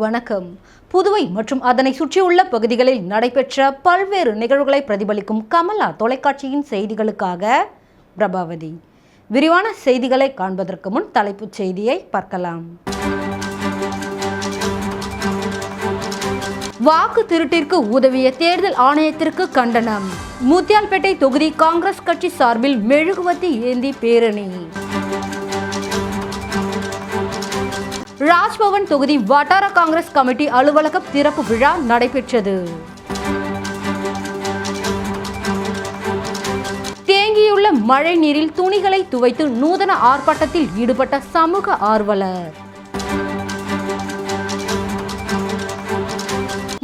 வணக்கம். புதுவை மற்றும் அதனை சுற்றியுள்ள பகுதிகளில் நடைபெற்ற பல்வேறு நிகழ்வுகளை பிரதிபலிக்கும் கமலா தொலைக்காட்சியின் செய்திகளுக்காக பிரபாவதி. விரிவான செய்திகளை காண்பதற்கு முன் தலைப்புச் செய்தியை பார்க்கலாம். வாக்கு திருட்டிற்கு உதவிய தேர்தல் ஆணையத்திற்கு கண்டனம். முத்தியால்பேட்டை தொகுதி காங்கிரஸ் கட்சி சார்பில் மெழுகுவத்தி ஏந்தி பேரணி. ராஜ்பவன் தொகுதி வட்டார காங்கிரஸ் கமிட்டி அலுவலகம் திறப்பு விழா நடைபெற்றது. தேங்கியுள்ள மழை நீரில் துணிகளை துவைத்து நூதன ஆர்ப்பாட்டத்தில் ஈடுபட்ட சமூக ஆர்வலர்.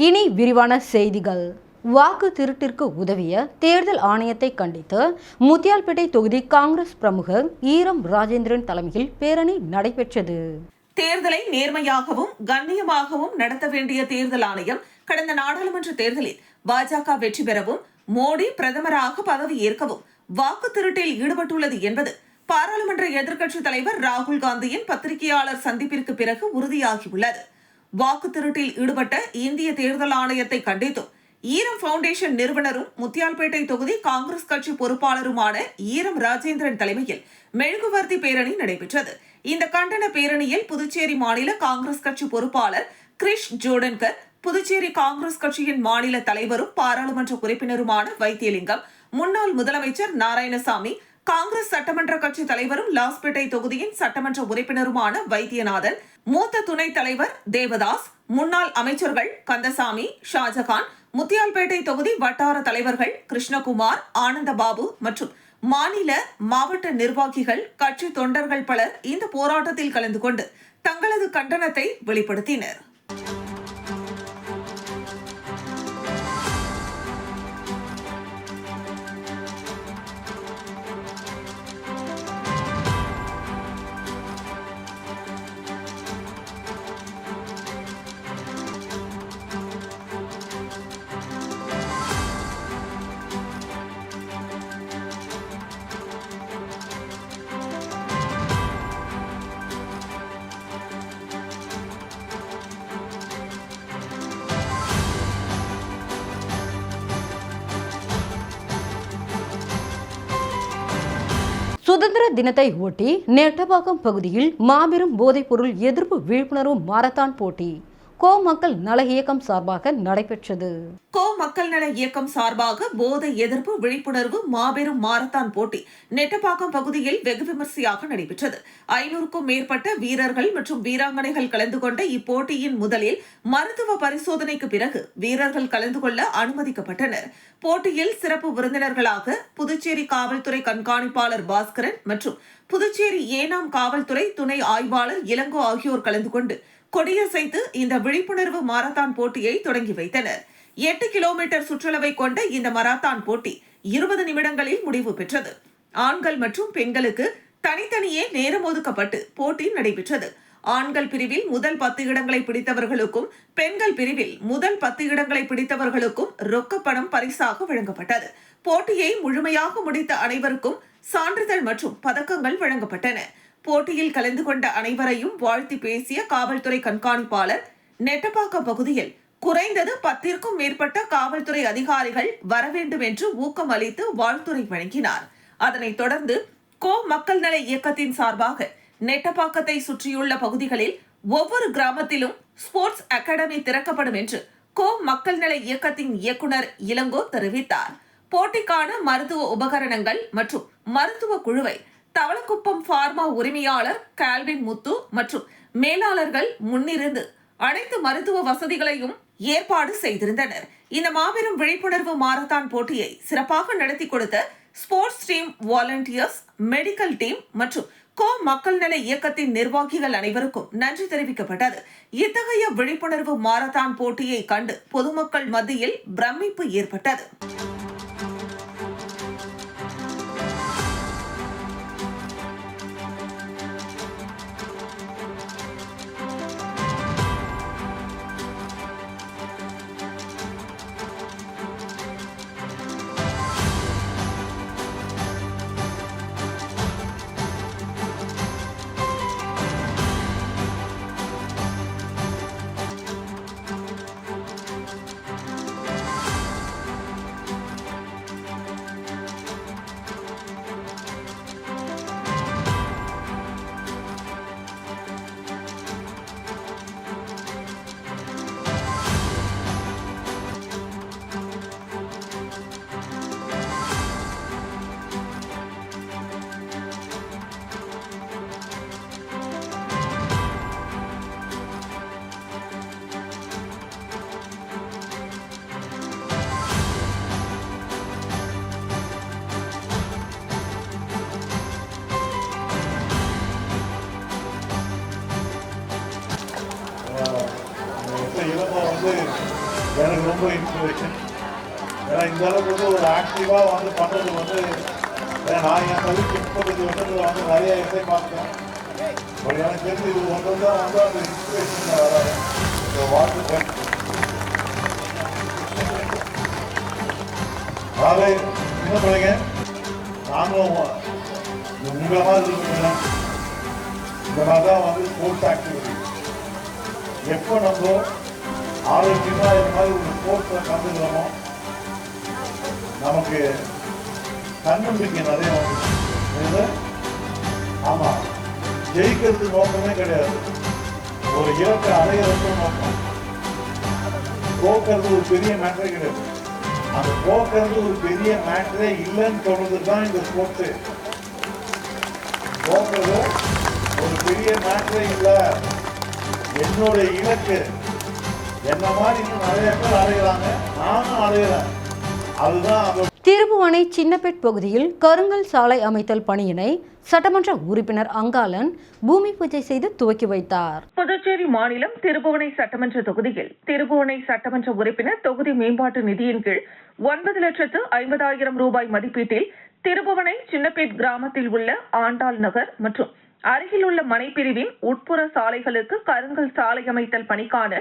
இனி விரிவான செய்திகள். வாக்கு திருட்டிற்கு உதவிய தேர்தல் ஆணையத்தை கண்டித்து முத்தியால்பேட்டை தொகுதி காங்கிரஸ் பிரமுகர் ஈரம் ராஜேந்திரன் தலைமையில் பேரணி நடைபெற்றது. தேர்தலை நேர்மையாகவும் கண்ணியமாகவும் நடத்த வேண்டிய தேர்தல் ஆணையம் கடந்த நாடாளுமன்ற தேர்தலில் பாஜக வெற்றி பெறவும் மோடி பிரதமராக பதவி ஏற்கவும் வாக்கு திருட்டில் ஈடுபட்டுள்ளது என்பது பாராளுமன்ற எதிர்க்கட்சித் தலைவர் ராகுல் காந்தியின் பத்திரிகையாளர் சந்திப்பிற்கு பிறகு உறுதியாகியுள்ளது. வாக்கு திருட்டில் ஈடுபட்ட இந்திய தேர்தல் ஆணையத்தை கண்டித்தும் ஈரம் பவுண்டேஷன் நிறுவனரும் முத்தியால்பேட்டை தொகுதி காங்கிரஸ் கட்சி பொறுப்பாளருமான ஈரம் ராஜேந்திரன் தலைமையில் மெழுகுவர்த்தி பேரணி நடைபெற்றது. இந்த கண்டன பேரணியில் புதுச்சேரி மாநில காங்கிரஸ் கட்சி பொறுப்பாளர் கிரிஷ் ஜோடன்கர் புதுச்சேரி காங்கிரஸ் கட்சியின் மாநில தலைவரும் பாராளுமன்ற உறுப்பினருமான வைத்தியலிங்கம் முன்னாள் முதலமைச்சர் நாராயணசாமி காங்கிரஸ் சட்டமன்ற கட்சி தலைவரும் லாஸ்பேட்டை தொகுதியின் சட்டமன்ற உறுப்பினருமான வைத்தியநாதன் மூத்த துணைத் தலைவர் தேவதாஸ் முன்னாள் அமைச்சர்கள் கந்தசாமி ஷாஜகான் முத்தியால்பேட்டை தொகுதி வட்டார தலைவர்கள் கிருஷ்ணகுமார் ஆனந்தபாபு மற்றும் மாநில மாவட்ட நிர்வாகிகள் கட்சி தொண்டர்கள் பலர் இந்த போராட்டத்தில் கலந்து கொண்டு தங்களது கண்டனத்தை வெளிப்படுத்தினர். சுதந்திர தினத்தை ஒட்டி நெட்டபாக்கம் பகுதியில் மாபெரும் போதைப்பொருள் எதிர்ப்பு விழிப்புணர்வு மாரத்தான் போட்டி. கோ மக்கள் நல இயக்கம் சார்பாக நடைபெற்றது. கோ மக்கள் நல இயக்கம் சார்பாக போதை எதிர்ப்பு விழிப்புணர்வு மாபெரும் மாரத்தான் போட்டி நெட்டப்பாக்கம் பகுதியில் வெகு விமர்சையாக நடைபெற்றது. ஐநூறுக்கும் மேற்பட்ட வீரர்கள் மற்றும் வீராங்கனைகள் கலந்து கொண்ட இப்போட்டியின் முதலில் மருத்துவ பரிசோதனைக்கு பிறகு வீரர்கள் கலந்து கொள்ள அனுமதிக்கப்பட்டனர். போட்டியில் சிறப்பு விருந்தினர்களாக புதுச்சேரி காவல்துறை கண்காணிப்பாளர் பாஸ்கரன் மற்றும் புதுச்சேரி ஏனாம் காவல்துறை துணை ஆய்வாளர் இளங்கோ ஆகியோர் கலந்து கொண்டு கொடியசைத்து இந்த விழிப்புணர்வு மாரத்தான் போட்டியை தொடங்கி வைத்தனர். எட்டு கிலோமீட்டர் சுற்றளவை கொண்ட இந்த மராத்தான் போட்டி இருபது நிமிடங்களில் முடிவு பெற்றது. ஆண்கள் மற்றும் பெண்களுக்கு தனித்தனியே நேரம் ஒதுக்கப்பட்டு போட்டி நடைபெற்றது. ஆண்கள் பிரிவில் முதல் பத்து இடங்களை பிடித்தவர்களுக்கும் பெண்கள் பிரிவில் முதல் பத்து இடங்களை பிடித்தவர்களுக்கும் ரொக்கப்பணம் பரிசாக வழங்கப்பட்டது. போட்டியை முழுமையாக முடித்த அனைவருக்கும் சான்றிதழ் மற்றும் பதக்கங்கள் வழங்கப்பட்டன. போட்டியில் கலந்து கொண்ட அனைவரையும் வாழ்த்தி பேசிய காவல்துறை கண்காணிப்பாளர் நெட்டப்பாக்கம் பகுதியில் குறைந்தது பத்திற்கும் மேற்பட்ட காவல்துறை அதிகாரிகள் வர வேண்டும் என்று ஊக்கம் அளித்து வாழ்த்துரை வழங்கினார். அதனைத் தொடர்ந்து கோ மக்கள் நல இயக்கத்தின் சார்பாக நெட்டப்பாக்கத்தை சுற்றியுள்ள பகுதிகளில் ஒவ்வொரு கிராமத்திலும் ஸ்போர்ட்ஸ் அகாடமி திறக்கப்படும் என்று கோ மக்கள் நல இயக்கத்தின் இயக்குனர் இளங்கோ தெரிவித்தார். போட்டிக்கான மருத்துவ உபகரணங்கள் மற்றும் மருத்துவ குழுவை தவளக்குப்பம் ஃபார்மா உரிமையாளர் கால்வின் முத்து மற்றும் மேலாளர்கள் முன்னிருந்து அனைத்து மருத்துவ வசதிகளையும் ஏற்பாடு செய்திருந்தனர். இந்த மாபெரும் விழிப்புணர்வு மாரத்தான் போட்டியை சிறப்பாக நடத்தி கொடுத்த sports team volunteers medical team மற்றும் கோ மக்கள் நல இயக்கத்தின் நிர்வாகிகள் அனைவருக்கும் நன்றி தெரிவிக்கப்பட்டது. இத்தகைய விழிப்புணர்வு மாரத்தான் போட்டியை கண்டு பொதுமக்கள் மத்தியில் பிரமிப்பு ஏற்பட்டது. இளமை வந்து எனக்கு ரொம்ப இன்ஸ்பிரேஷன் ஏன்னா இந்த அளவுக்கு வந்து ஒரு ஆக்டிவாக வந்து பண்ணுறது வந்து நான் என் தகுதிக்கு முப்பத்தஞ்சு வருஷத்தில் வந்து நிறைய இசை பார்த்தேன். பட் எனக்கு தெரிஞ்சு இது ஒன்று தான் வந்து அந்த இன்ஸ்பிரேஷன் வராது இந்த வாழ்த்து நாளை என்ன பண்ணுங்க? நானும் உங்களை மாதிரி இருக்குங்க இந்த மாதிரி தான் வந்து ஸ்போர்ட்ஸ் ஆக்டிவிட்டி எப்போ நம்ம ஆரோக்கியமாக இந்த மாதிரி ஒரு ஸ்போர்ட்ஸில் கலந்துக்கிறோமோ நமக்கு தன்னம்பிக்கை நிறைய வந்து ஆமாம் ஜெயிக்கிறது நோக்கமே கிடையாது. ஒரு இலக்கை அடையிறது நோக்கம். போக்குறது ஒரு பெரிய மேட்டரே கிடையாது. அந்த போக்குறது ஒரு பெரிய மேட்டரே இல்லைன்னு சொல்றது தான் இந்த ஸ்போர்ட்ஸு போக்குறது ஒரு பெரிய மேட்டரே இல்லை. என்னோட இலக்கு என்ன மாதிரி நிறைய பேர் நானும் அதுதான் திருபுவனை சின்னப்பேட் பகுதியில் கருங்கல் சாலை அமைத்தல் பணியினை சட்டமன்ற உறுப்பினர் அங்காளன் பூமி பூஜை செய்து துவக்கி வைத்தார். புதுச்சேரி மாநிலம் திருபுவனை சட்டமன்ற தொகுதியில் திருபுவனை சட்டமன்ற உறுப்பினர் தொகுதி மேம்பாட்டு நிதியின் கீழ் ஒன்பது லட்சத்து ஐம்பதாயிரம் ரூபாய் மதிப்பீட்டில் திருபுவனை சின்னப்பேட் கிராமத்தில் உள்ள ஆண்டாள் நகர் மற்றும் அருகில் உள்ள மனைப்பிரிவின் உட்புற சாலைகளுக்கு கருங்கல் சாலை அமைத்தல் பணிக்கான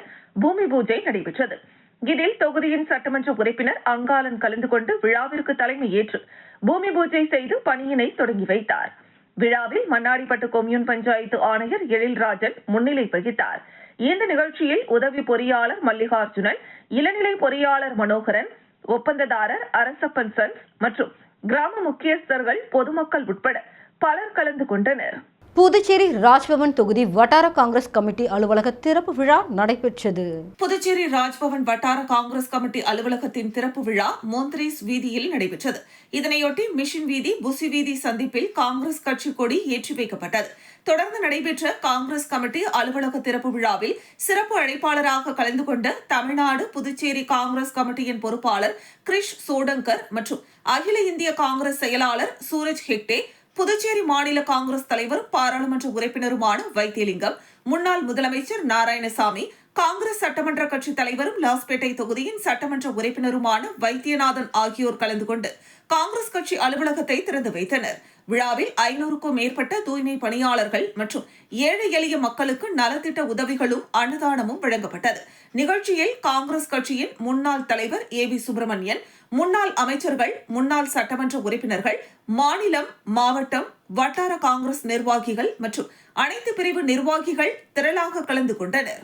பூமி பூஜை நடைபெற்றது. இதில் தொகுதியின் சட்டமன்ற உறுப்பினர் அங்காளன் கலந்து கொண்டு விழாவிற்கு தலைமை ஏற்று பூமி பூஜை செய்து பணியினை தொடங்கி வைத்தார். விழாவில் மண்ணாடிப்பட்டு கொம்யூன் பஞ்சாயத்து ஆணையர் எழில்ராஜன் முன்னிலை வகித்தார். இந்த நிகழ்ச்சியில் உதவி பொறியாளர் மல்லிகார்ஜுனன் இளநிலை பொறியாளர் மனோகரன் ஒப்பந்ததாரர் அரசப்பன் சன்ஸ் மற்றும் கிராம முக்கியஸ்தர்கள் பொதுமக்கள் உட்பட பலர் கலந்து கொண்டனர். புதுச்சேரி ராஜ்பவன் தொகுதி வட்டார காங்கிரஸ் கமிட்டி அலுவலக திறப்பு விழா நடைபெற்றது. புதுச்சேரி ராஜ்பவன் வட்டார காங்கிரஸ் கமிட்டி அலுவலகத்தின் திறப்பு விழா மோந்திரிஸ் வீதியில் நடைபெற்றது. இதனையொட்டி மிஷின் வீதி புசி வீதி சந்திப்பில் காங்கிரஸ் கட்சி கொடி ஏற்றி வைக்கப்பட்டது. தொடர்ந்து நடைபெற்ற காங்கிரஸ் கமிட்டி அலுவலக திறப்பு விழாவில் சிறப்பு அழைப்பாளராக கலந்து கொண்ட தமிழ்நாடு புதுச்சேரி காங்கிரஸ் கமிட்டியின் பொறுப்பாளர் கிரிஷ் சோடங்கர் மற்றும் அகில இந்திய காங்கிரஸ் செயலாளர் சூரஜ் ஹெக்டே புதுச்சேரி மாநில காங்கிரஸ் தலைவரும் பாராளுமன்ற உறுப்பினருமான வைத்தியலிங்கம் முன்னாள் முதலமைச்சர் நாராயணசாமி காங்கிரஸ் சட்டமன்ற கட்சி தலைவரும் லாஸ்பேட்டை தொகுதியின் சட்டமன்ற உறுப்பினருமான வைத்தியநாதன் ஆகியோர் கலந்து கொண்டு காங்கிரஸ் கட்சி அலுவலகத்தை திறந்து வைத்தனர். விழாவில் ஐநூறுக்கும் மேற்பட்ட தூய்மை பணியாளர்கள் மற்றும் ஏழை எளிய மக்களுக்கு நலத்திட்ட உதவிகளும் அன்னதானமும் வழங்கப்பட்டது. நிகழ்ச்சியில் காங்கிரஸ் கட்சியின் முன்னாள் தலைவர் ஏ வி சுப்பிரமணியன் முன்னாள் அமைச்சர்கள் முன்னாள் சட்டமன்ற உறுப்பினர்கள் மாநிலம் மாவட்டம் வட்டார காங்கிரஸ் நிர்வாகிகள் மற்றும் அனைத்து பிரிவு நிர்வாகிகள் திரளாக கலந்து கொண்டனர்.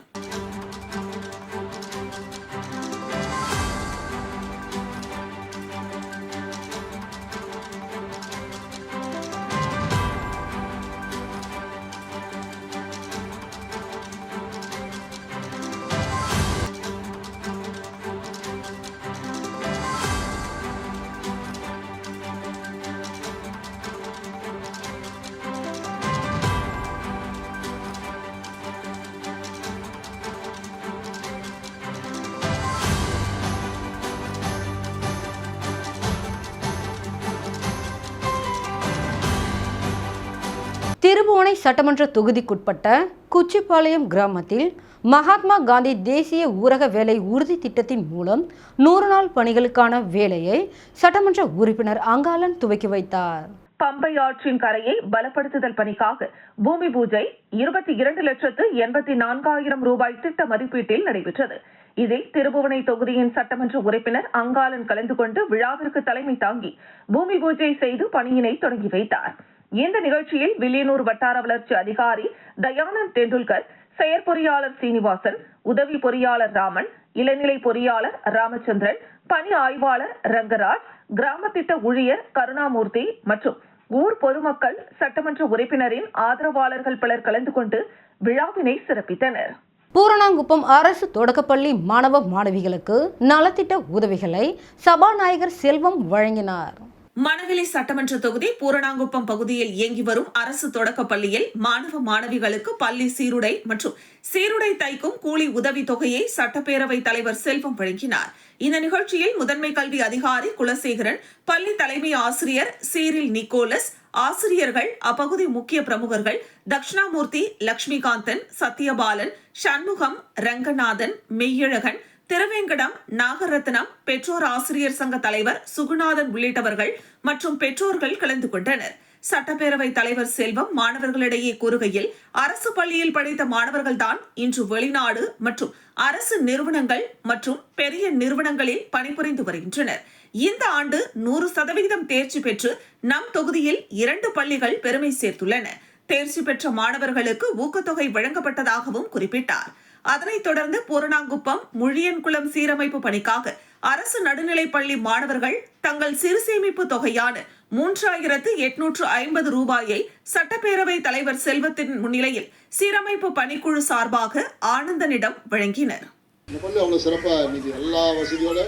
திருபுவனை சட்டமன்ற தொகுதிக்குட்பட்ட குச்சிப்பாளையம் கிராமத்தில் மகாத்மா காந்தி தேசிய ஊரக வேலை உறுதி திட்டத்தின் மூலம் நூறு நாள் பணிகளுக்கான வேலையை சட்டமன்ற உறுப்பினர் அங்காளன் துவக்கி வைத்தார். பம்பை ஆற்றின் கரையை பலப்படுத்துதல் பணிக்காக பூமி பூஜை இருபத்தி இரண்டு லட்சத்து எண்பத்தி நான்காயிரம் ரூபாய் திட்ட மதிப்பீட்டில் நடைபெற்றது. இதில் திருபுவனை தொகுதியின் சட்டமன்ற உறுப்பினர் அங்காளன் கலந்து கொண்டு விழாவிற்கு தலைமை தாங்கி பூமி பூஜை செய்து பணியினை தொடங்கி வைத்தார். இந்த நிகழ்ச்சியில் வில்லியனூர் வட்டார வளர்ச்சி அதிகாரி தயானந்த் தெண்டுல்கர் செயற்பொறியாளர் சீனிவாசன் உதவி பொறியாளர் ராமன் இளநிலை பொறியாளர் ராமச்சந்திரன் பணி ஆய்வாளர் ரங்கராஜ் கிராம திட்ட ஊழியர் கருணாமூர்த்தி மற்றும் ஊர் பொதுமக்கள் சட்டமன்ற உறுப்பினரின் ஆதரவாளர்கள் பலர் கலந்து கொண்டு விழாவினை சிறப்பித்தனர். பூரணாங்குப்பம் அரசு தொடக்கப்பள்ளி மாணவ மாணவிகளுக்கு நலத்திட்ட உதவிகளை சபாநாயகர் செல்வம் வழங்கினார். மணவெளி சட்டமன்ற தொகுதி பூரணாங்குப்பம் பகுதியில் இயங்கி வரும் அரசு தொடக்க பள்ளியில் மாணவ மாணவிகளுக்கு பள்ளி சீருடை மற்றும் சீருடை தைக்கும் கூலி உதவி தொகையை சட்டப்பேரவை தலைவர் செல்வம் வழங்கினார். இந்த நிகழ்ச்சியில் முதன்மை கல்வி அதிகாரி குலசேகரன் பள்ளி தலைமை ஆசிரியர் சீரில் நிக்கோலஸ் ஆசிரியர்கள் அப்பகுதி முக்கிய பிரமுகர்கள் தக்ஷணாமூர்த்தி லட்சுமிகாந்தன் சத்யபாலன் சண்முகம் ரங்கநாதன் மெய்யழகன் திருவேங்கடம் நாகரத்னம் பெற்றோர் ஆசிரியர் சங்க தலைவர் சுகுநாதன் உள்ளிட்டவர்கள் மற்றும் பெற்றோர்கள் கலந்து கொண்டனர். சட்டப்பேரவை தலைவர் செல்வம் மாணவர்களிடையே கூறுகையில் அரசு பள்ளியில் படித்த மாணவர்கள்தான் இன்று வெளிநாடு மற்றும் அரசு நிறுவனங்கள் மற்றும் பெரிய நிறுவனங்களில் பணிபுரிந்து வருகின்றனர். இந்த ஆண்டு நூறு சதவிகிதம் தேர்ச்சி பெற்று நம் தொகுதியில் இரண்டு பள்ளிகள் பெருமை சேர்த்துள்ளன. தேர்ச்சி பெற்ற மாணவர்களுக்கு ஊக்கத்தொகை வழங்கப்பட்டதாகவும் குறிப்பிட்டார். அதனைத் தொடர்ந்து பூரணாங்குப்பம் முழியன்குளம் சீரமைப்பு பணிக்காக அரசு நடுநிலைப் பள்ளி மாணவர்கள் தங்கள் சிறு சேமிப்பு தொகையான மூன்றாயிரத்து எட்நூற்று ஐம்பது ரூபாயை சட்டப்பேரவை தலைவர் செல்வத்தின் முன்னிலையில் சீரமைப்பு பணிக்குழு சார்பாக ஆனந்தனிடம் வழங்கினர். அவ்வளோ சிறப்பாக இன்னைக்கு எல்லா வசதியோட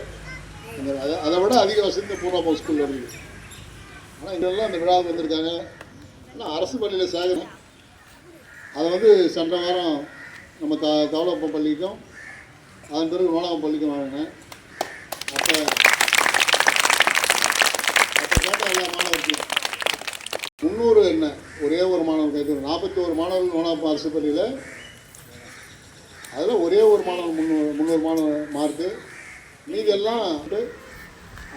அதை விட அதிக வசதி இந்த ஸ்கூலில் இருக்குது. ஆனால் இதெல்லாம் அந்த விழாவுக்கு வந்திருக்காங்க. ஆனால் அரசு பள்ளியில் சேகரம் அதை வந்து சென்ற வாரம் நம்ம த தவளப்பம் பள்ளிக்கும் அதன் பிறகு நோனாகம் பள்ளிக்கும் வாங்கினேன் அப்போ அப்போ கேட்ட எல்லா மாணவர்களுக்கும் முந்நூறு என்ன ஒரே ஒரு மாணவர் கைது நாற்பத்தி ஒரு மாணவர்கள் நோனாகம் அரசு பள்ளியில் அதில் ஒரே ஒரு மாணவர் முந்நூறு முந்நூறு மாணவர் மார்க்கு மீதி எல்லாம் வந்து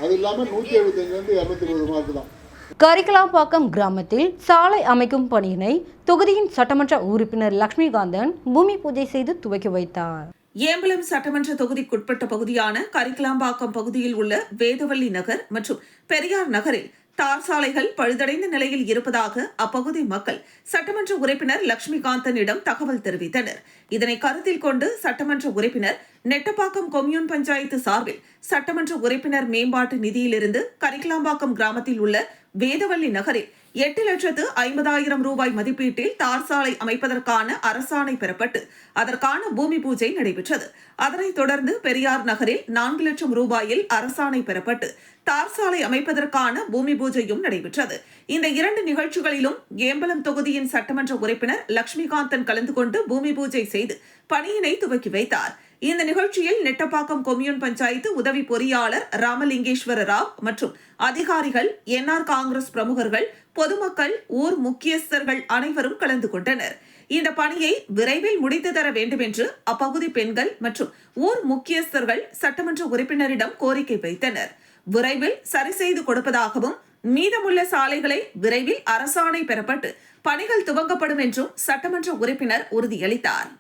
அது இல்லாமல் நூற்றி எழுபத்தஞ்சிலேருந்து இரநூத்தி இருபது மார்க்கு தான். கரிக்கலாம்பாக்கம் கிராமத்தில் சாலை அமைக்கும் பணியினை தொகுதியின் சட்டமன்ற உறுப்பினர் லட்சுமிகாந்தன் பூமி பூஜை செய்து துவக்கி வைத்தார். ஏம்பலம் சட்டமன்ற தொகுதிக்குட்பட்ட பகுதியான கரிக்கலாம்பாக்கம் பகுதியில் உள்ள வேதவள்ளி நகர் மற்றும் பெரியார் நகரில் தார் சாலைகள் பழுதடைந்த நிலையில் இருப்பதாக அப்பகுதி மக்கள் சட்டமன்ற உறுப்பினர் லட்சுமிகாந்தனிடம் தகவல் தெரிவித்தனர். இதனை கருத்தில் கொண்டு சட்டமன்ற உறுப்பினர் நெட்டப்பாக்கம் கொம்யூன் பஞ்சாயத்து சார்பில் சட்டமன்ற உறுப்பினர் மேம்பாட்டு நிதியிலிருந்து கரிக்கலாம்பாக்கம் கிராமத்தில் உள்ள வேதவள்ளி நகரில் எட்டு லட்சத்து ஐம்பதாயிரம் ரூபாய் மதிப்பீட்டில் தார் சாலை அமைப்பதற்கான அரசாணை பெறப்பட்டு அதற்கான பூமி பூஜை நடைபெற்றது. அதனைத் தொடர்ந்து பெரியார் நகரில் நான்கு லட்சம் ரூபாயில் அரசாணை பெறப்பட்டு தார் சாலை அமைப்பதற்கான பூமி பூஜையும் நடைபெற்றது. இந்த இரண்டு நிகழ்ச்சிகளிலும் ஏம்பலம் தொகுதியின் சட்டமன்ற உறுப்பினர் லட்சுமிகாந்தன் கலந்து கொண்டு பூமி பூஜை செய்து பணியினை துவக்கி வைத்தார். இந்த நிகழ்ச்சியில் நெட்டப்பாக்கம் கொம்யூன் பஞ்சாயத்து உதவி பொறியாளர் ராமலிங்கேஸ்வர ராவ் மற்றும் அதிகாரிகள் என்ஆர் காங்கிரஸ் பிரமுகர்கள் பொதுமக்கள் ஊர் முக்கியஸ்தர்கள் அனைவரும் கலந்து கொண்டனர். இந்த பணியை விரைவில் முடித்து தர வேண்டும் என்று அப்பகுதி பெண்கள் மற்றும் ஊர் முக்கியஸ்தர்கள் சட்டமன்ற உறுப்பினரிடம் கோரிக்கை வைத்தனர். விரைவில் சரி செய்து கொடுப்பதாகவும் மீதமுள்ள சாலைகளை விரைவில் அரசாணை பெறப்பட்டு பணிகள் துவங்கப்படும் என்றும் சட்டமன்ற உறுப்பினர் உறுதியளித்தார்.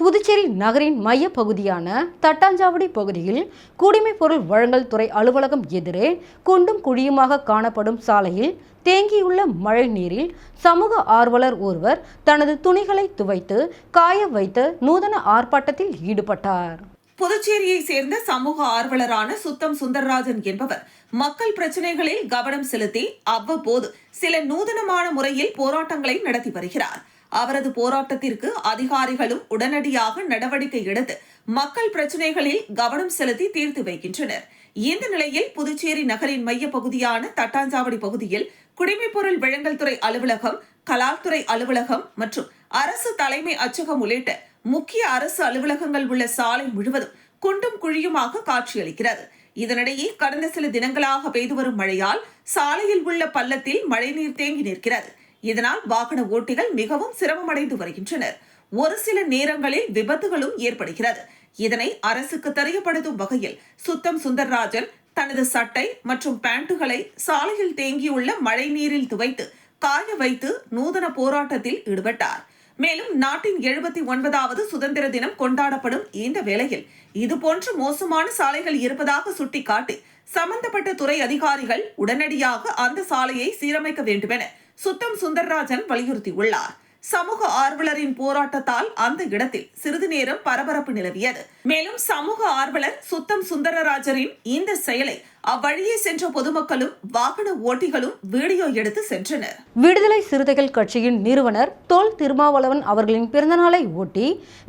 புதுச்சேரி நகரின் மைய பகுதியான தட்டாஞ்சாவடி பகுதியில் குடிமைப் பொருள் வழங்கல் துறை அலுவலகம் எதிரே குண்டும் குழியுமாக காணப்படும் சாலையில் தேங்கியுள்ள மழை நீரில் சமூக ஆர்வலர் ஒருவர் தனது துணிகளை துவைத்து காய வைத்து நூதன ஆர்ப்பாட்டத்தில் ஈடுபட்டார். புதுச்சேரியை சேர்ந்த சமூக ஆர்வலரான சுத்தம் சுந்தரராஜன் என்பவர் மக்கள் பிரச்சனைகளில் கவனம் செலுத்தி அவ்வப்போது சில நூதனமான முறையில் போராட்டங்களை நடத்தி வருகிறார். அவரது போராட்டத்திற்கு அதிகாரிகளும் உடனடியாக நடவடிக்கை எடுத்து மக்கள் பிரச்சனைகளில் கவனம் செலுத்தி தீர்த்து வைக்கின்றனர். இந்த நிலையில் புதுச்சேரி நகரின் மைய பகுதியான தட்டாஞ்சாவடி பகுதியில் குடிமைப்பொருள் வழங்கல் துறை அலுவலகம் கலால்துறை அலுவலகம் மற்றும் அரசு தலைமை அச்சகம் உள்ளிட்ட முக்கிய அரசு அலுவலகங்கள் உள்ள சாலை முழுவதும் குண்டும் குழியுமாக காட்சியளிக்கிறது. இதனிடையே கடந்த சில தினங்களாக பெய்து வரும் மழையால் சாலையில் உள்ள பள்ளத்தில் மழைநீர் தேங்கி நிற்கிறது. இதனால் வாகன ஓட்டிகள் மிகவும் சிரமமடைந்து வருகின்றனர். ஒரு சில நேரங்களில் விபத்துகளும் ஏற்படுகிறது. இதனை அரசுக்கு தெரியப்படுத்தும் வகையில் சுத்தம் சுந்தர்ராஜன் தனது சட்டை மற்றும் பேண்ட்டுகளை சாலையில் தேங்கியுள்ள மழை நீரில் துவைத்து காய வைத்து நூதன போராட்டத்தில் ஈடுபட்டார். மேலும் நாட்டின் எழுபத்தி ஒன்பதாவது சுதந்திர தினம் கொண்டாடப்படும் இந்த வேளையில் இதுபோன்ற மோசமான சாலைகள் இருப்பதாக சுட்டிக்காட்டி சம்பந்தப்பட்ட துறை அதிகாரிகள் உடனடியாக அந்த சாலையை சீரமைக்க வேண்டுமென சுத்தம் சுந்தர்ராஜன் வலியுறுத்தியுள்ளார். சமூக ஆர்வலரின் போராட்டத்தால் அந்த இடத்தில் சிறிது நேரம் பரபரப்பு நிலவியது. மேலும் சமூக ஆர்வலர் சுத்தம் சுந்தரராஜரின் இந்த செயலை அவ்வழியே சென்ற பொதுமக்களும் வாகன ஓட்டிகளும் வீடியோ எடுத்து சென்றனர். விடுதலை சிறுத்தைகள் கட்சியின் நிறுவனர் தோல் திருமாவளவன் அவர்களின் பிறந்தநாளை ஒட்டி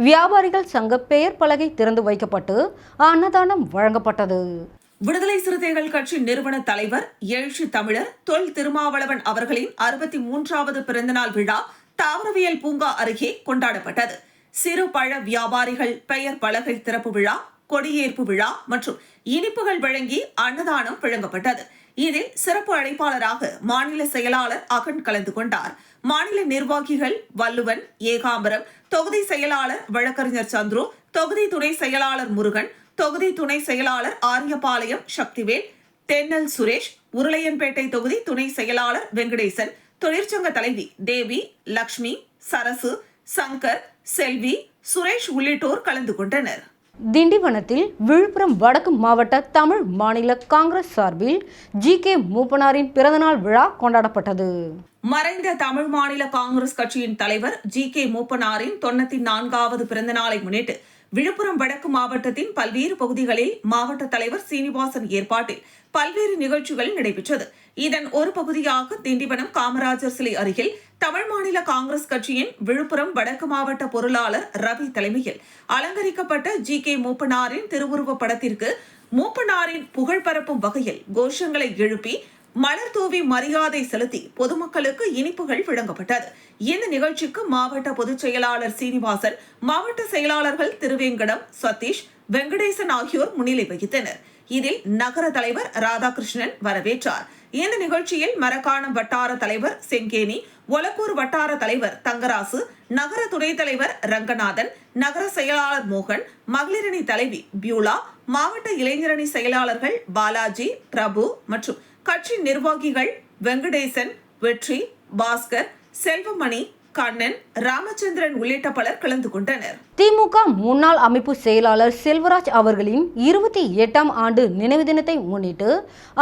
வியாபாரிகள் சங்க பெயர் பலகை திறந்து வைக்கப்பட்டு அன்னதானம் வழங்கப்பட்டது. விடுதலை சிறுத்தைகள் கட்சி நிறுவன தலைவர் எழுச்சி தமிழர் தொல் திருமாவளவன் அவர்களின் அறுபத்தி மூன்றாவது பிறந்தநாள் விழா தாவரவியல் பூங்கா அருகே கொண்டாடப்பட்டது. சிறு பழ வியாபாரிகள் பெயர் பலகை திறப்பு விழா கொடியேற்பு விழா மற்றும் இனிப்புகள் வழங்கி அன்னதானம் வழங்கப்பட்டது. இதில் சிறப்பு அழைப்பாளராக மாநில செயலாளர் அகன் கலந்து கொண்டார். மாநில நிர்வாகிகள் வல்லுவன் ஏகாம்பரம் தொகுதி செயலாளர் வழக்கறிஞர் சந்துரு தொகுதி துணை செயலாளர் முருகன் தொகுதி துணை செயலாளர் ஆரியபாளையம் சக்திவேல் தென்னல் சுரேஷ் உருளையன்பேட்டை தொகுதி துணை செயலாளர் வெங்கடேசன் தொழிற்சங்க தலைவி தேவி லக்ஷ்மி சரசு சங்கர் செல்வி சுரேஷ் உள்ளிட்டோர் கலந்து கொண்டனர். திண்டிவனத்தில் விழுப்புரம் வடக்கு மாவட்ட தமிழ் மாநில காங்கிரஸ் சார்பில் ஜி கே மூப்பனாரின் பிறந்தநாள் விழா கொண்டாடப்பட்டது. மறைந்த தமிழ் மாநில காங்கிரஸ் கட்சியின் தலைவர் ஜி கே மூப்பனாரின் தொண்ணூத்தி நான்காவது பிறந்த நாளை முன்னிட்டு விழுப்புரம் வடக்கு மாவட்டத்தின் பல்வேறு பகுதிகளில் மாவட்ட தலைவர் சீனிவாசன் ஏற்பாட்டில் பல்வேறு நிகழ்ச்சிகள் நடைபெற்றது. இதன் ஒரு பகுதியாக திண்டிவனம் காமராஜர் சிலை அருகில் தமிழ் மாநில காங்கிரஸ் கட்சியின் விழுப்புரம் வடக்கு மாவட்ட பொருளாளர் ரவி தலைமையில் அலங்கரிக்கப்பட்ட ஜி. கே. மூப்பனாரின் திருவுருவப் படத்திற்கு மூப்பனாரின் புகழ் பரப்பும் வகையில் கோஷங்களை எழுப்பி மலர் தூவி மரியாதை செலுத்தி பொதுமக்களுக்கு இனிப்புகள் வழங்கப்பட்டது. இந்த நிகழ்ச்சிக்கு மாவட்ட பொதுச் செயலாளர் சீனிவாசன் மாவட்ட செயலாளர்கள் திருவேங்கடம் சதீஷ் வெங்கடேசன் ஆகியோர் முன்னிலை வகித்தனர். இதில் நகர தலைவர் ராதாகிருஷ்ணன் வரவேற்றார். இந்த நிகழ்ச்சியில் மரக்காணம் வட்டார தலைவர் செங்கேனி ஒலக்கூர் வட்டார தலைவர் தங்கராசு நகர துணைத் தலைவர் ரங்கநாதன் நகர செயலாளர் மோகன் மகளிரணி தலைவி பியூலா மாவட்ட இளைஞரணி செயலாளர்கள் பாலாஜி பிரபு மற்றும் கட்சி நிர்வாகிகள் வெங்கடேசன் வெற்றி பாஸ்கர் செல்வமணி கண்ணன் ராமச்சந்திரன் உள்ளிட்ட பலர் கலந்து கொண்டனர். திமுக முன்னாள் அமைப்பு செயலாளர் செல்வராஜ் அவர்களின் இருபத்தி எட்டாம் ஆண்டு நினைவு தினத்தை முன்னிட்டு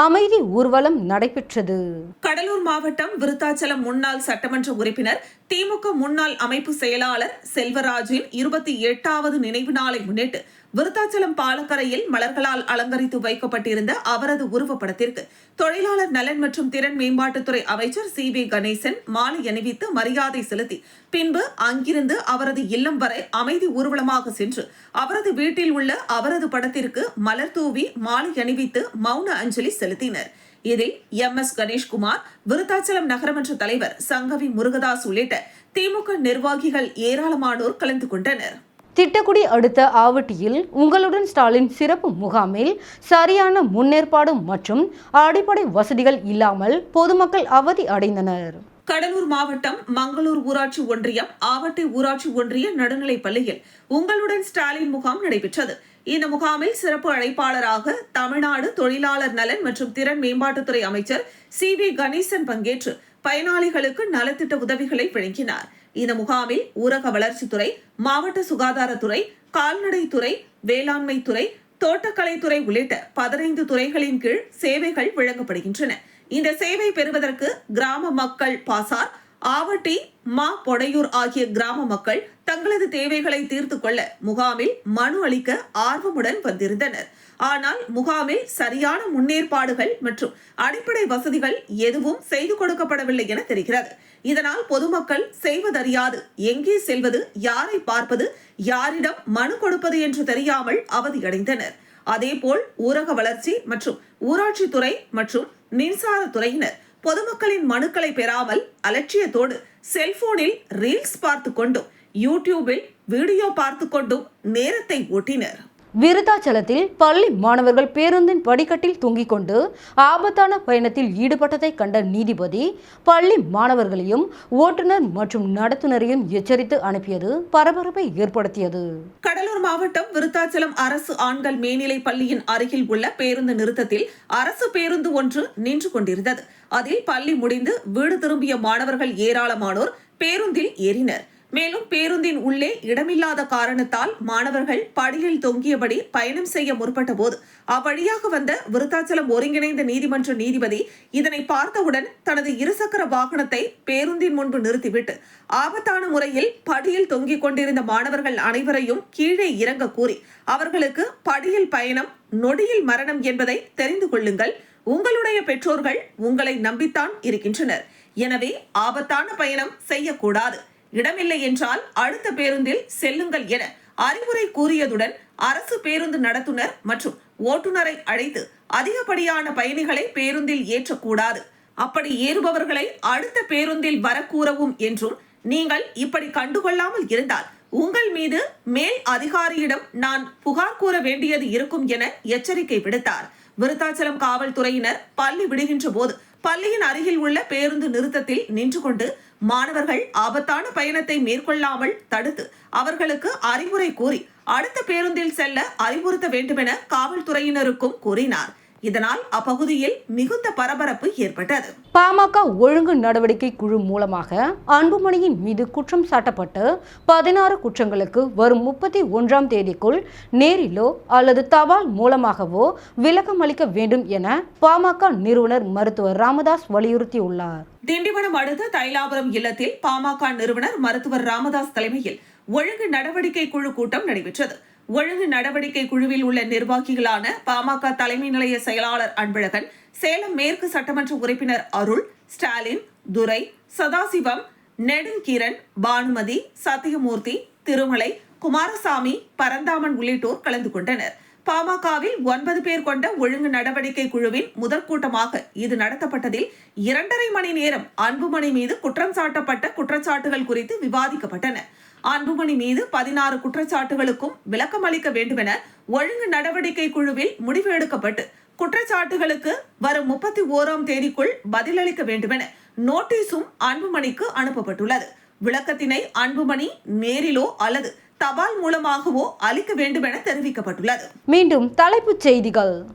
அமைதி ஊர்வலம் நடைபெற்றது. கடலூர் மாவட்டம் விருத்தாச்சலம் முன்னாள் சட்டமன்ற உறுப்பினர் திமுக முன்னாள் அமைப்பு செயலாளர் செல்வராஜின் இருபத்தி எட்டாவது நினைவு நாளை முன்னிட்டு விருத்தாச்சலம் பாலக்கரையில் மலர்களால் அலங்கரித்து வைக்கப்பட்டிருந்த அவரது உருவப்படத்திற்கு தொழிலாளர் நலன் மற்றும் திறன் மேம்பாட்டுத்துறை அமைச்சர் சி வி கணேசன் மாலை அணிவித்து மரியாதை செலுத்தி பின்பு அங்கிருந்து அவரது இல்லம் வரை அமைதி ஊர்வலமாக சென்று அவரது வீட்டில் உள்ள அவரது படத்திற்கு மலர் தூவி மாலை அணிவித்து மௌன அஞ்சலி செலுத்தினர். இதில் எம். எஸ். கணேஷ்குமார் விருத்தாச்சலம் நகரமன்ற தலைவர் சங்கவி முருகதாஸ் உள்ளிட்ட திமுக நிர்வாகிகள் ஏராளமானோர் கலந்து கொண்டனர். திட்டக்குடி அடுத்த ஆவட்டியில் உங்களுடன் ஸ்டாலின் சிறப்பு முகாமில் சரியான முன்னேற்பாடு மற்றும் அடிப்படை வசதிகள் இல்லாமல் பொதுமக்கள் அவதி அடைந்தனர். கடலூர் மாவட்டம் மங்களூர் ஊராட்சி ஒன்றியம் ஆவட்டி ஊராட்சி ஒன்றிய நடுநிலைப் பள்ளியில் உங்களுடன் ஸ்டாலின் முகாம் நடைபெற்றது. இந்த முகாமில் சிறப்பு அழைப்பாளராக தமிழ்நாடு தொழிலாளர் நலன் மற்றும் திறன் மேம்பாட்டுத்துறை அமைச்சர் சி வி கணேசன் பங்கேற்று பயனாளிகளுக்கு நலத்திட்ட உதவிகளை வழங்கினார். இந்த முகாமில் ஊரக வளர்ச்சித்துறை மாவட்ட சுகாதாரத்துறை கால்நடைத்துறை வேளாண்மைத்துறை தோட்டக்கலைத்துறை உள்ளிட்ட பதினைந்து துறைகளின் கீழ் சேவைகள் வழங்கப்படுகின்றன. இந்த சேவை பெறுவதற்கு கிராம மக்கள் பாசார் ஆவட்டி மா பொடையூர் ஆகிய கிராம மக்கள் தங்களது தேவைகளை தீர்த்து கொள்ள முகாமில் மனு அளிக்க ஆர்வமுடன் வந்திருந்தனர். ஆனால் முகாமில் சரியான முன்னேற்பாடுகள் மற்றும் அடிப்படை வசதிகள் எதுவும் செய்து கொடுக்கப்படவில்லை என தெரிகிறது. இதனால் பொதுமக்கள் செய்வதறியாது எங்கே செல்வது யாரை பார்ப்பது யாரிடம் மனு கொடுப்பது என்று தெரியாமல் அவதியடைந்தனர். அதேபோல் ஊரக வளர்ச்சி மற்றும் ஊராட்சித்துறை மற்றும் மின்சாரத்துறையினர் பொதுமக்களின் மனுக்களை பெறாமல் அலட்சியத்தோடு செல்போனில் ரீல்ஸ் பார்த்து கொண்டும் யூடியூபில் வீடியோ பார்த்து கொண்டும் நேரத்தை ஓட்டினர் விருத்தாச்சலத்தில் பள்ளி மாணவர்கள் பேருந்தின் படிக்கட்டில் தொங்கிக் கொண்டு ஆபத்தான பயணத்தில் ஈடுபட்டதை கண்ட நீதிபதி பள்ளி மாணவர்களையும் ஓட்டுநர் மற்றும் நடத்துனரையும் எச்சரித்து அனுப்பியது பரபரப்பை ஏற்படுத்தியது. கடலூர் மாவட்டம் விருத்தாச்சலம் அரசு ஆண்கள் மேல்நிலைப் பள்ளியின் அருகில் உள்ள பேருந்து நிறுத்தத்தில் அரசு பேருந்து ஒன்று நின்று கொண்டிருந்தது. அதில் பள்ளி முடிந்து வீடு திரும்பிய மாணவர்கள் ஏராளமானோர் பேருந்தில் ஏறினர். மேலும் பேருந்தின் உள்ளே இடமில்லாத காரணத்தால் மாணவர்கள் படியில் தொங்கியபடி பயணம் செய்ய முற்பட்ட போது அவ்வழியாக வந்த விருத்தாச்சலம் ஒருங்கிணைந்த நீதிமன்ற நீதிபதி இதனை பார்த்தவுடன் தனது இருசக்கர வாகனத்தை பேருந்தின் முன்பு நிறுத்திவிட்டு ஆபத்தான முறையில் படியில் தொங்கிக் கொண்டிருந்த மாணவர்கள் அனைவரையும் கீழே இறங்க கூறி அவர்களுக்கு படியில் பயணம் நொடியில் மரணம் என்பதை தெரிந்து கொள்ளுங்கள். உங்களுடைய பெற்றோர்கள் உங்களை நம்பித்தான் இருக்கின்றனர். எனவே ஆபத்தான பயணம் செய்யக்கூடாது. இடமில்லை என்றால் அடுத்த பேருந்தில் செல்லுங்கள் என அறிவுரை கூறியதுடன் அரசு பேருந்து நடத்துனர் மற்றும் ஓட்டுநரை அழைத்து அதிகப்படியான பயணிகளை பேருந்தில் ஏற்றக்கூடாது. அப்படி ஏறுபவர்களை அடுத்த பேருந்தில் வரக்கூறவும் என்றும் நீங்கள் இப்படி கண்டுகொள்ளாமல் இருந்தால் உங்கள் மீது மேல் அதிகாரியிடம் நான் புகார் கூற வேண்டியது இருக்கும் என எச்சரிக்கை விடுத்தார். விருத்தாச்சலம் காவல்துறையினர் பள்ளி விடுகின்ற போது பள்ளியின் அருகில் உள்ள பேருந்து நிறுத்தத்தில் நின்று கொண்டு மாணவர்கள் ஆபத்தான பயணத்தை மேற்கொள்ளாமல் தடுத்து அவர்களுக்கு அறிவுரை கூறி அடுத்த பேருந்தில் செல்ல அறிவுறுத்த வேண்டுமென காவல்துறையினருக்கும் கூறினார். இதனால் அப்பகுதியில் மிகுந்த பரபரப்பு ஏற்பட்டது. பாமக ஒழுங்கு நடவடிக்கை குழு மூலமாக அன்புமணியின் மீது குற்றம் சாட்டப்பட்டு பதினாறு குற்றங்களுக்கு வரும் முப்பத்தி ஒன்றாம் தேதிக்குள் நேரிலோ அல்லது தபால் மூலமாகவோ விளக்கம் அளிக்க வேண்டும் என பாமக நிறுவனர் மருத்துவர் ராமதாஸ் வலியுறுத்தியுள்ளார். திண்டிவனம் அடுத்த தைலாபுரம் இல்லத்தில் பாமக நிறுவனர் மருத்துவர் ராமதாஸ் தலைமையில் ஒழுங்கு நடவடிக்கை குழு கூட்டம் நடைபெற்றது. ஒழுங்கு நடவடிக்கை குழுவில் உள்ள நிர்வாகிகளான பாமக தலைமை நிலைய செயலாளர் அன்பழகன் சேலம் மேற்கு சட்டமன்ற உறுப்பினர் அருள் ஸ்டாலின் துரை சதாசிவம் நெடுங்கிரண் பானுமதி சத்தியமூர்த்தி திருமலை குமாரசாமி பரந்தாமன் உள்ளிட்டோர் கலந்து கொண்டனர். பாமகவில் ஒன்பது பேர் கொண்ட ஒழுங்கு நடவடிக்கை குழுவின் முதற் கூட்டமாக இது நடத்தப்பட்டதில் இரண்டரை மணி நேரம் அன்புமணி மீது குற்றம் சாட்டப்பட்ட குற்றச்சாட்டுகள் குறித்து விவாதிக்கப்பட்டன. அன்புமணி மீது பதினாறு குற்றச்சாட்டுகளுக்கும் விளக்கம் அளிக்க வேண்டுமென ஒழுங்கு நடவடிக்கை குழுவில் முடிவு எடுக்கப்பட்டு குற்றச்சாட்டுகளுக்கு வரும் முப்பத்தி ஓராம் தேதிக்குள் பதிலளிக்க வேண்டுமென நோட்டீஸும் அன்புமணிக்கு அனுப்பப்பட்டுள்ளது. விளக்கத்தினை அன்புமணி நேரிலோ அல்லது தபால் மூலமாகவோ அளிக்க வேண்டுமென தெரிவிக்கப்பட்டுள்ளது. மீண்டும் தலைப்புச் செய்திகள்.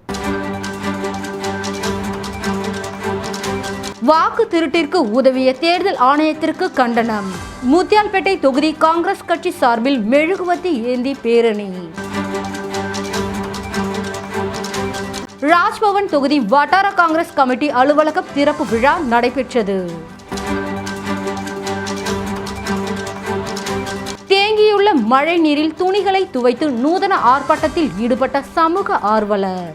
வாக்கு திருட்டிற்கு உதவிய தேர்தல் ஆணையத்திற்கு கண்டனம். முத்தியால்பேட்டை தொகுதி காங்கிரஸ் கட்சி சார்பில் மெழுகுவத்தி ஏந்தி பேரணி. ராஜ்பவன் தொகுதி வட்டார காங்கிரஸ் கமிட்டி அலுவலக திறப்பு விழா நடைபெற்றது. தேங்கியுள்ள மழை நீரில் துணிகளை துவைத்து நூதன ஆர்ப்பாட்டத்தில் ஈடுபட்ட சமூக ஆர்வலர்.